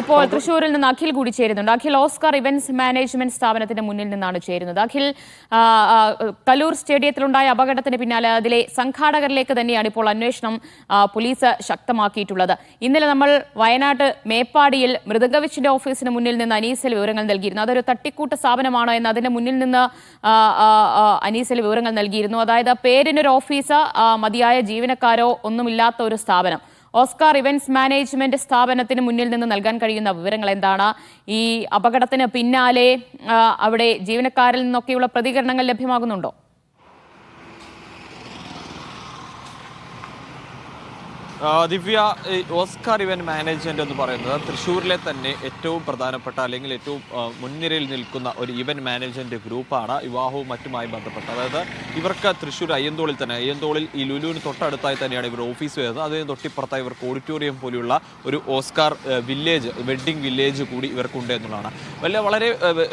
ഇപ്പോൾ തൃശൂരിൽ നിന്ന് അഖിൽ കൂടി ചേരുന്നുണ്ട്. അഖിൽ ഓസ്കാർ ഇവന്റ്സ് മാനേജ്മെന്റ് സ്ഥാപനത്തിന്റെ മുന്നിൽ നിന്നാണ് ചേരുന്നത്. അഖിൽ കലൂർ സ്റ്റേഡിയത്തിലുണ്ടായ അപകടത്തിന് പിന്നാലെ അതിലെ സംഘാടകരിലേക്ക് തന്നെയാണ് ഇപ്പോൾ അന്വേഷണം പോലീസ് ശക്തമാക്കിയിട്ടുള്ളത്. ഇന്നലെ നമ്മൾ വയനാട് മേപ്പാടിയിൽ മൃദംഗവിച്ചിന്റെ ഓഫീസിന് മുന്നിൽ നിന്ന് അനീസൽ വിവരങ്ങൾ നൽകിയിരുന്നു. അതൊരു തട്ടിക്കൂട്ട് സ്ഥാപനമാണോ എന്ന് അതിന്റെ മുന്നിൽ നിന്ന് അനീസൽ വിവരങ്ങൾ നൽകിയിരുന്നു. അതായത് പേരിനൊരു ഓഫീസ് മതിയായ ജീവനക്കാരോ ഒന്നുമില്ലാത്ത ഒരു സ്ഥാപനം. ഓസ്കാർ ഇവന്റ്സ് മാനേജ്മെന്റ് സ്ഥാപനത്തിന് മുന്നിൽ നിന്ന് നൽകാൻ കഴിയുന്ന വിവരങ്ങൾ എന്താണ് ഈ അപകടത്തിന് പിന്നാലെ അവിടെ ജീവനക്കാരിൽ നിന്നൊക്കെയുള്ള പ്രതികരണങ്ങൾ ലഭ്യമാകുന്നുണ്ടോ? ദിവ്യ ഓസ്കാർ ഇവന്റ് മാനേജ്മെന്റ് എന്ന് പറയുന്നത് തൃശ്ശൂരിലെ തന്നെ ഏറ്റവും പ്രധാനപ്പെട്ട അല്ലെങ്കിൽ ഏറ്റവും മുൻനിരയിൽ നിൽക്കുന്ന ഒരു ഇവന്റ് മാനേജ്മെന്റ് ഗ്രൂപ്പാണ് വിവാഹവും മറ്റുമായി ബന്ധപ്പെട്ട്. അതായത് ഇവർക്ക് തൃശ്ശൂർ അയ്യന്തോളിൽ തന്നെ അയ്യന്തോളിൽ ഈ ലുലുവിന് തൊട്ടടുത്തായി തന്നെയാണ് ഇവർ ഓഫീസ് വരുന്നത്. അതിന് തൊട്ടിപ്പുറത്തായി ഇവർക്ക് ഓഡിറ്റോറിയം പോലെയുള്ള ഒരു ഓസ്കാർ വില്ലേജ് വെഡ്ഡിംഗ് വില്ലേജ് കൂടി ഇവർക്കുണ്ട് എന്നുള്ളതാണ്. വലിയ വളരെ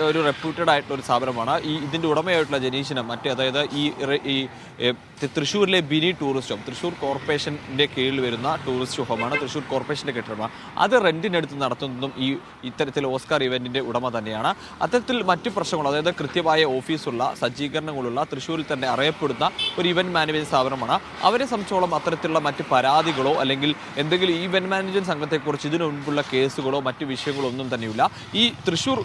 ഒരു റെപ്യൂട്ടഡ് ആയിട്ടുള്ള ഒരു സ്ഥാപനമാണ്. ഈ ഇതിന്റെ ഉടമയായിട്ടുള്ള ജനീഷിനും മറ്റേ അതായത് ഈ തൃശ്ശൂരിലെ ബിനി ടൂറിസ്റ്റ് തൃശ്ശൂർ കോർപ്പറേഷന്റെ കീഴിൽ വരുന്ന ടൂറിസ്റ്റ് ഹോമാണ് തൃശ്ശൂർ കോർപ്പറേഷന്റെ കെട്ടിടമാണ്. അത് റെന്റിനെടുത്ത് നടത്തുന്നതും ഈ ഇത്തരത്തിൽ ഓസ്കാർ ഇവന്റിന്റെ ഉടമ തന്നെയാണ്. അത്തരത്തിൽ മറ്റു പ്രശ്നങ്ങൾ അതായത് കൃത്യമായ ഓഫീസുള്ള സജ്ജീകരണങ്ങളുള്ള തൃശ്ശൂരിൽ തന്നെ അറിയപ്പെടുന്ന ഒരു ഇവന്റ് മാനേജ്മെന്റ് സ്ഥാപനമാണ്. അവരെ സംബന്ധിച്ചോളം അത്തരത്തിലുള്ള മറ്റ് പരാതികളോ അല്ലെങ്കിൽ എന്തെങ്കിലും ഈ ഇവന്റ് മാനേജ്മെന്റ് സംഘത്തെക്കുറിച്ച് ഇതിനു മുൻപുള്ള കേസുകളോ മറ്റ് വിഷയങ്ങളോ ഒന്നും തന്നെയില്ല ഈ തൃശ്ശൂർ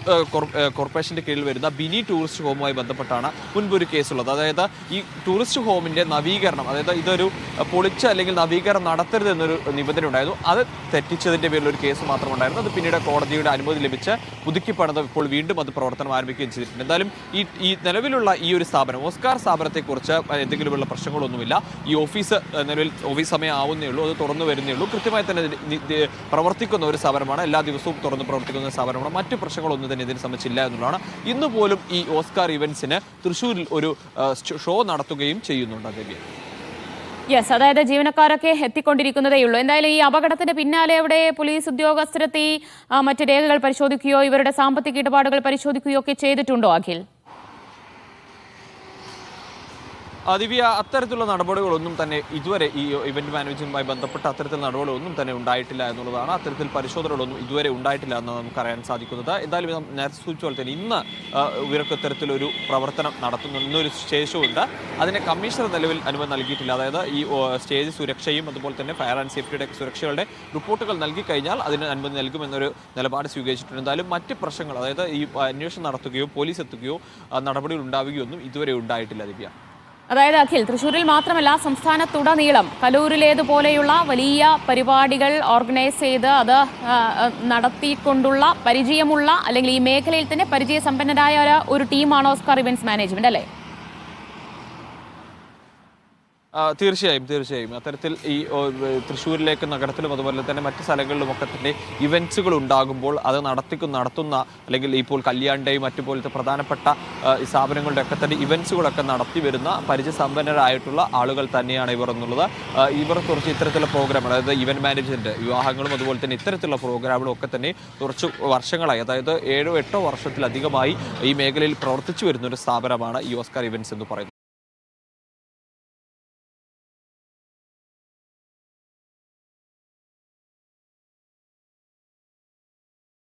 കോർപ്പറേഷന്റെ കീഴിൽ വരുന്ന ബിനി ടൂറിസ്റ്റ് ഹോമുമായി ബന്ധപ്പെട്ടാണ് മുൻപൊരു കേസുള്ളത്. അതായത് ഈ ടൂറിസ്റ്റ് ഹോമിന്റെ നവീകരണം അതായത് ഇതൊരു പൊളിച്ച് അല്ലെങ്കിൽ നവീകരണം നടത്തരുത് എന്നൊരു നിബന്ധന ഉണ്ടായിരുന്നു. അത് തെറ്റിച്ചതിന്റെ പേരിൽ ഒരു കേസ് മാത്രം ഉണ്ടായിരുന്നു അത് പിന്നീട് കോടതിയുടെ അനുമതി ലഭിച്ച് പുതുക്കിപ്പണത് ഇപ്പോൾ വീണ്ടും അത് പ്രവർത്തനം ആരംഭിക്കുകയും ചെയ്തിട്ടുണ്ട്. എന്തായാലും ഈ ഈ നിലവിലുള്ള ഈ ഒരു സ്ഥാപനം ഓസ്കാർ സ്ഥാപനത്തെക്കുറിച്ച് എന്തെങ്കിലുമുള്ള പ്രശ്നങ്ങളൊന്നുമില്ല. ഈ ഓഫീസ് നിലവിൽ ഓഫീസ് സമയം ആവുന്നേ ഉള്ളൂ അത് തുറന്നു വരുന്നേ ഉള്ളൂ. കൃത്യമായി തന്നെ പ്രവർത്തിക്കുന്ന ഒരു സ്ഥാപനമാണ്. എല്ലാ ദിവസവും തുറന്ന് പ്രവർത്തിക്കുന്ന ഒരു സ്ഥാപനമാണ്. മറ്റു പ്രശ്നങ്ങളൊന്നും തന്നെ ഇതിനെ സംബന്ധിച്ചില്ല എന്നുള്ളതാണ്. ഇന്ന് പോലും ഈ ഓസ്കാർ ഇവൻസിന് തൃശ്ശൂരിൽ ഒരു ഷോ നടത്തുകയും ചെയ്യുന്നുണ്ട് ദിവ്യ യെസ് അതായത് ജീവനക്കാരൊക്കെ എത്തിക്കൊണ്ടിരിക്കുന്നതേ ഉള്ളൂ എന്തായാലും ഈ അപകടത്തിന് പിന്നാലെ അവിടെ പോലീസ് ഉദ്യോഗസ്ഥരെത്തി മറ്റ് രേഖകൾ പരിശോധിക്കുകയോ ഇവരുടെ സാമ്പത്തിക ഇടപാടുകൾ പരിശോധിക്കുകയോ ഒക്കെ ചെയ്തിട്ടുണ്ടോ അഖിൽ? ദിവ്യ അത്തരത്തിലുള്ള നടപടികളൊന്നും തന്നെ ഇതുവരെ ഈ ഇവന്റ് മാനേജ്മെന്റുമായി ബന്ധപ്പെട്ട അത്തരത്തിൽ നടപടികളൊന്നും തന്നെ ഉണ്ടായിട്ടില്ല എന്നുള്ളതാണ്. അത്തരത്തിൽ പരിശോധനകളൊന്നും ഇതുവരെ ഉണ്ടായിട്ടില്ല എന്ന് നമുക്ക് അറിയാൻ സാധിക്കുന്നത്. എന്തായാലും നേരത്തെ സൂചിച്ച പോലെ തന്നെ ഇന്ന് ഇവർക്ക് ഇത്തരത്തിലൊരു പ്രവർത്തനം നടത്തുന്നു. ഇന്നൊരു ശേഷമുണ്ട് അതിനെ കമ്മീഷണർ നിലവിൽ അനുമതി നൽകിയിട്ടില്ല. അതായത് ഈ സ്റ്റേജ് സുരക്ഷയും അതുപോലെ തന്നെ ഫയർ ആൻഡ് സേഫ്റ്റിയുടെ സുരക്ഷകളുടെ റിപ്പോർട്ടുകൾ നൽകി കഴിഞ്ഞാൽ അതിന് അനുമതി നൽകുമെന്നൊരു നിലപാട് സ്വീകരിച്ചിട്ടുണ്ട്. എന്തായാലും മറ്റ് പ്രശ്നങ്ങൾ അതായത് ഈ അന്വേഷണം നടത്തുകയോ പോലീസ് എത്തുകയോ നടപടികൾ ഉണ്ടാവുകയോ ഒന്നും ഇതുവരെ ഉണ്ടായിട്ടില്ല ദിവ്യ. അതായത് അഖിൽ തൃശ്ശൂരിൽ മാത്രമല്ല സംസ്ഥാനത്തുടനീളം കലൂരിലേതുപോലെയുള്ള വലിയ പരിപാടികൾ ഓർഗനൈസ് ചെയ്ത് അത് നടത്തിക്കൊണ്ടുള്ള പരിചയമുള്ള അല്ലെങ്കിൽ ഈ മേഖലയിൽ തന്നെ പരിചയസമ്പന്നരായ ഒരു- ടീമാണ് ഓസ്കാർ ഇവന്റ്സ് മാനേജ്മെന്റ് അല്ലേ? തീർച്ചയായും തീർച്ചയായും. അത്തരത്തിൽ ഈ തൃശ്ശൂരിലേക്ക് നഗരത്തിലും അതുപോലെ തന്നെ മറ്റ് സ്ഥലങ്ങളിലുമൊക്കെ തന്നെ ഇവന്റ്സുകൾ ഉണ്ടാകുമ്പോൾ അത് നടത്തിക്കും നടത്തുന്ന അല്ലെങ്കിൽ ഇപ്പോൾ കല്യാണ്ടയും മറ്റു പോലത്തെ പ്രധാനപ്പെട്ട സ്ഥാപനങ്ങളുടെ ഒക്കെ തന്നെ ഇവന്റ്സുകളൊക്കെ നടത്തി വരുന്ന പരിചയസമ്പന്നരായിട്ടുള്ള ആളുകൾ തന്നെയാണ് ഇവർ എന്നുള്ളത്. ഇവർ കുറച്ച് ഇത്തരത്തിലുള്ള പ്രോഗ്രാം അതായത് ഇവന്റ് മാനേജ്മെന്റ് വിവാഹങ്ങളും അതുപോലെ തന്നെ ഇത്തരത്തിലുള്ള പ്രോഗ്രാമുകളും ഒക്കെ തന്നെ കുറച്ച് വർഷങ്ങളായി അതായത് ഏഴോ എട്ടോ വർഷത്തിലധികമായി ഈ മേഖലയിൽ പ്രവർത്തിച്ചു വരുന്ന ഒരു സ്ഥാപനമാണ് ഈ ഓസ്കാർ ഇവന്റ്സ് എന്ന് പറയുന്നത്.